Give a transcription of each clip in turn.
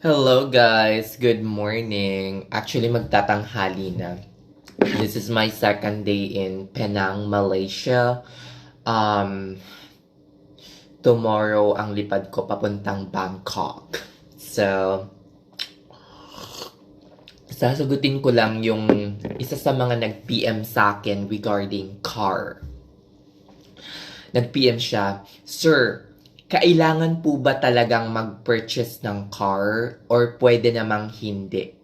Hello guys, good morning. Actually magtatanghali na. This is my second day in Penang, Malaysia. Um tomorrow ang lipad ko papuntang Bangkok. So sasagutin ko lang yung isa sa mga nag-PM sa akin regarding car. Nag-PM siya, Sir, kailangan po ba talagang mag-purchase ng car or pwede namang hindi?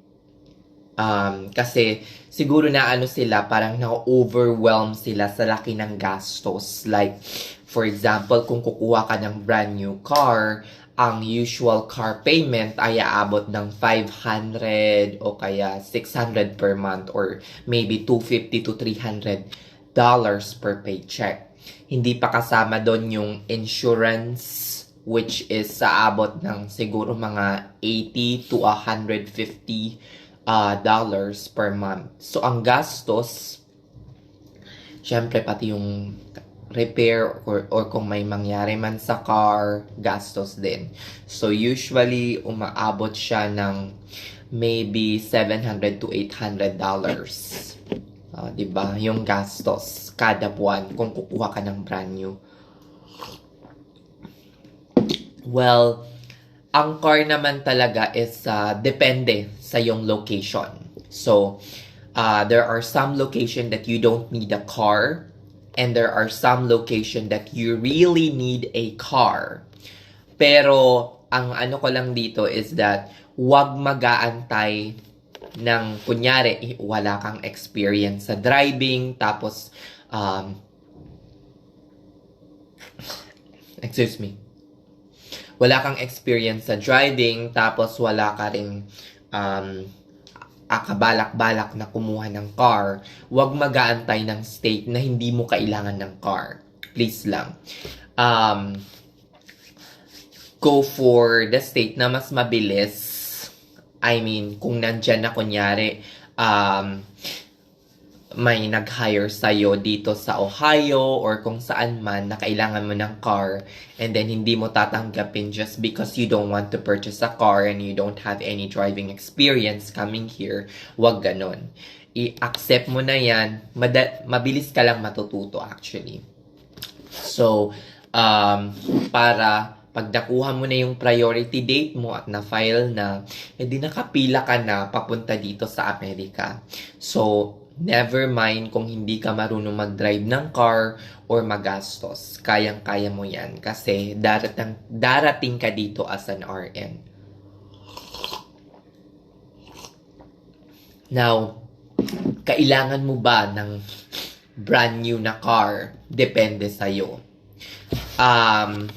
Um, kasi siguro na ano sila, parang na-overwhelm sila sa laki ng gastos. Like, for example, kung kukuha ka ng brand new car, ang usual car payment ay aabot ng 500 o kaya 600 per month or maybe 250 to 300 dollars per paycheck. Hindi pa kasama doon yung insurance which is sa abot ng siguro mga 80 to 150 uh, dollars per month. So ang gastos syempre pati yung repair or, or kung may mangyari man sa car, gastos din. So, usually, umaabot siya ng maybe 700 to 800 dollars. Uh, 'di ba? Yung gastos kada buwan kung kukuha ka ng brand new. Well, ang car naman talaga is uh, depende sa yung location. So, uh, there are some location that you don't need a car and there are some location that you really need a car. Pero ang ano ko lang dito is that wag mag-aantay ng kunyari wala kang experience sa driving tapos um, excuse me wala kang experience sa driving tapos wala ka ring um, akabalak-balak na kumuha ng car, huwag mag-aantay ng state na hindi mo kailangan ng car. Please lang. Um, go for the state na mas mabilis. I mean, kung nandyan na kunyari, um, may nag-hire sa'yo dito sa Ohio or kung saan man na kailangan mo ng car and then hindi mo tatanggapin just because you don't want to purchase a car and you don't have any driving experience coming here, wag ganon. I-accept mo na yan, mabilis ka lang matututo actually. So, um, para pag nakuha mo na yung priority date mo at na-file na, edi nakapila ka na papunta dito sa Amerika. So, Never mind kung hindi ka marunong mag-drive ng car or magastos. Kayang-kaya mo yan kasi darating, darating ka dito as an RN. Now, kailangan mo ba ng brand new na car? Depende sa'yo. Um,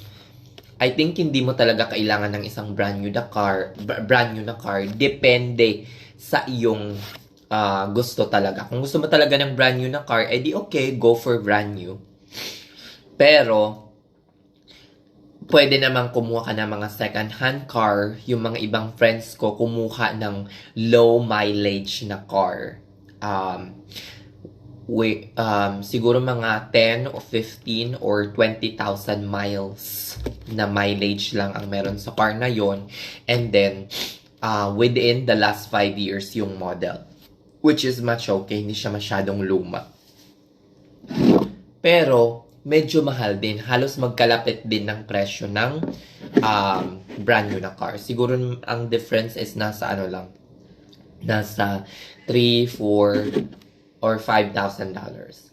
I think hindi mo talaga kailangan ng isang brand new na car, brand new na car. Depende sa iyong uh, gusto talaga. Kung gusto mo talaga ng brand new na car, edi okay, go for brand new. Pero, pwede naman kumuha ka ng mga second-hand car. Yung mga ibang friends ko, kumuha ng low mileage na car. Um, we, um, siguro mga 10 or 15 or 20,000 miles na mileage lang ang meron sa car na yon And then, uh, within the last 5 years yung model. Which is much okay, hindi siya masyadong luma. Pero, medyo mahal din. Halos magkalapit din ng presyo ng um, brand new na car. Siguro ang difference is nasa ano lang. Nasa 3, 4, or 5,000 dollars.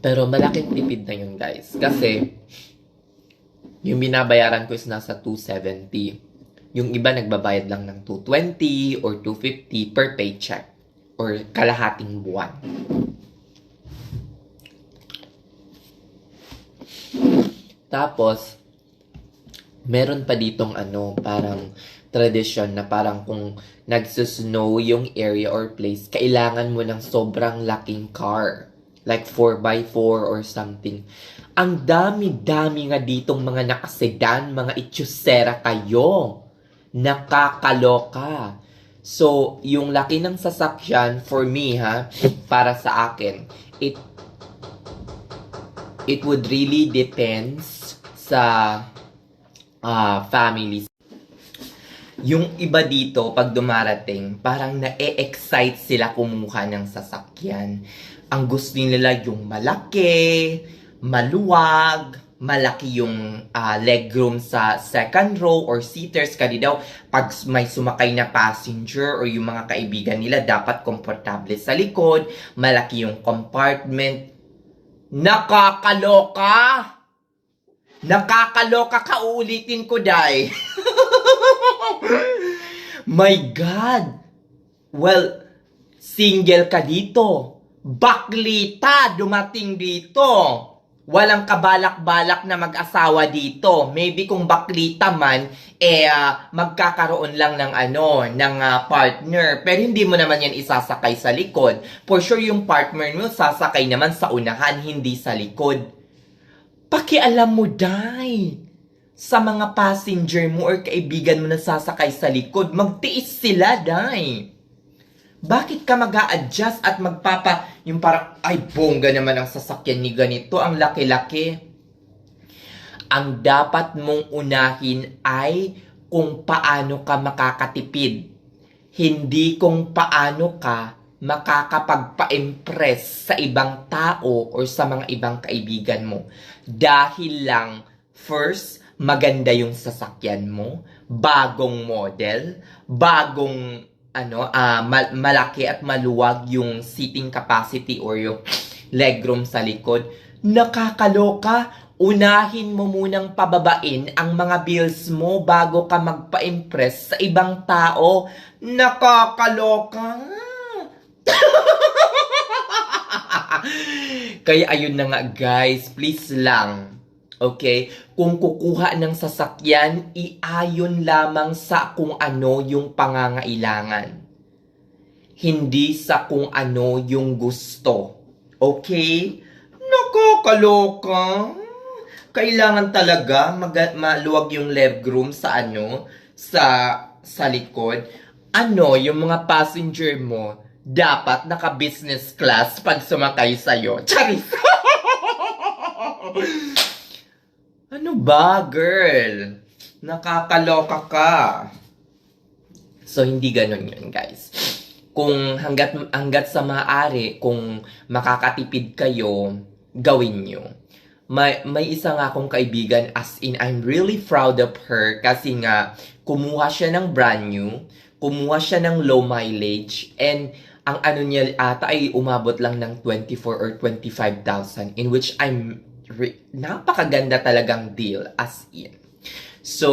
Pero malaking tipid na yun guys. Kasi, yung binabayaran ko is nasa 270. Yung iba nagbabayad lang ng 220 or 250 per paycheck or kalahating buwan. Tapos, meron pa ditong ano, parang tradition na parang kung nagsusnow yung area or place, kailangan mo ng sobrang laking car. Like 4x4 or something. Ang dami-dami nga ditong mga nakasedan, mga itsusera kayo nakakaloka. So, yung laki ng sasakyan, for me ha, para sa akin, it it would really depends sa uh, families. Yung iba dito, pag dumarating, parang na-excite sila kumuha ng sasakyan. Ang gusto nila yung malaki, maluwag, malaki yung ah, legroom sa second row or seaters. Kadi daw, pag may sumakay na passenger or yung mga kaibigan nila, dapat komportable sa likod, malaki yung compartment. Nakakaloka! Nakakaloka ka, uulitin ko, Day. My God! Well, single ka dito. Baklita dumating dito. Walang kabalak-balak na mag-asawa dito. Maybe kung baklita man, eh ah, magkakaroon lang ng ano, ng ah, partner. Pero hindi mo naman yan isasakay sa likod. For sure yung partner mo sasakay naman sa unahan, hindi sa likod. Pakialam mo, Day sa mga passenger mo or kaibigan mo na sasakay sa likod, magtiis sila, Day. Bakit ka mag adjust at magpapa, yung parang, ay, bongga naman ang sasakyan ni ganito, ang laki-laki. Ang dapat mong unahin ay kung paano ka makakatipid. Hindi kung paano ka makakapagpa-impress sa ibang tao or sa mga ibang kaibigan mo. Dahil lang, first, maganda yung sasakyan mo, bagong model, bagong ano, ah mal- malaki at maluwag yung seating capacity or yung legroom sa likod. Nakakaloka, unahin mo munang pababain ang mga bills mo bago ka magpa-impress sa ibang tao. Nakakaloka. Kaya ayun na nga guys, please lang. Okay? Kung kukuha ng sasakyan, iayon lamang sa kung ano yung pangangailangan. Hindi sa kung ano yung gusto. Okay? Nakakaloka. Kailangan talaga mag- maluwag yung legroom sa ano, sa sa likod. Ano, yung mga passenger mo, dapat naka-business class pag sumakay sa'yo. Charis! Ba, girl? Nakakaloka ka. So, hindi ganun yun, guys. Kung hanggat, hanggat sa maaari, kung makakatipid kayo, gawin nyo. May, may isa nga akong kaibigan, as in, I'm really proud of her kasi nga, kumuha siya ng brand new, kumuha siya ng low mileage, and ang ano niya ata ay umabot lang ng 24 or 25,000 in which I'm re- napakaganda talagang deal as in. So,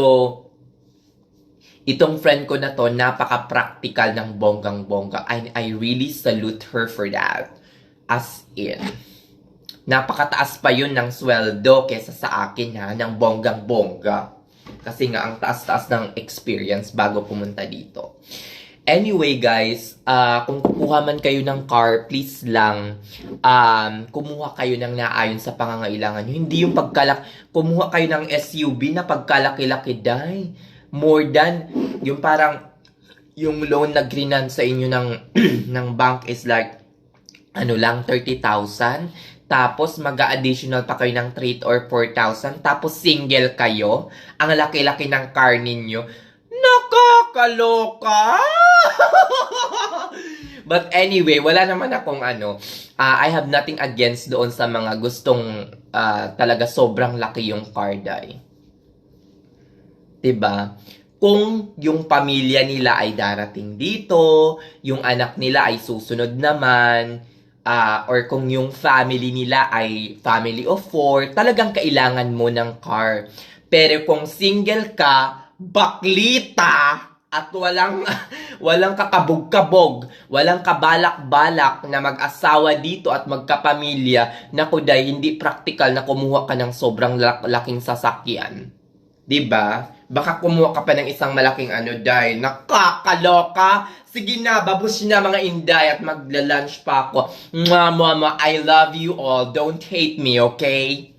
itong friend ko na to, napaka-practical ng bonggang-bongga. And I really salute her for that. As in. Napakataas pa yun ng sweldo kesa sa akin ha, ng bonggang-bongga. Kasi nga, ang taas-taas ng experience bago pumunta dito. Anyway, guys, ah kung kukuha man kayo ng car, please lang, um, kumuha kayo ng naayon sa pangangailangan nyo. Hindi yung pagkalak, kumuha kayo ng SUV na pagkalaki-laki, dai. More than, yung parang, yung loan na grinan sa inyo ng, ng bank is like, ano lang, 30,000. Tapos, mag-additional pa kayo ng 3 or 4,000. Tapos, single kayo. Ang laki-laki ng car ninyo. Nakakaloka! But anyway, wala naman akong ano. ah, I have nothing against doon sa mga gustong ah, talaga sobrang laki yung car die. 'Di ba? Kung yung pamilya nila ay darating dito, yung anak nila ay susunod naman, ah, or kung yung family nila ay family of four, talagang kailangan mo ng car. Pero kung single ka, baklita, at walang walang kakabog-kabog, walang kabalak-balak na mag-asawa dito at magkapamilya, naku day, hindi practical na kumuha ka ng sobrang lak- laking sasakyan. 'Di ba? Baka kumuha ka pa ng isang malaking ano day, nakakaloka. Sige na, babus na mga inday at magla-lunch pa ako. Mwah, mwah, mwah. I love you all. Don't hate me, okay?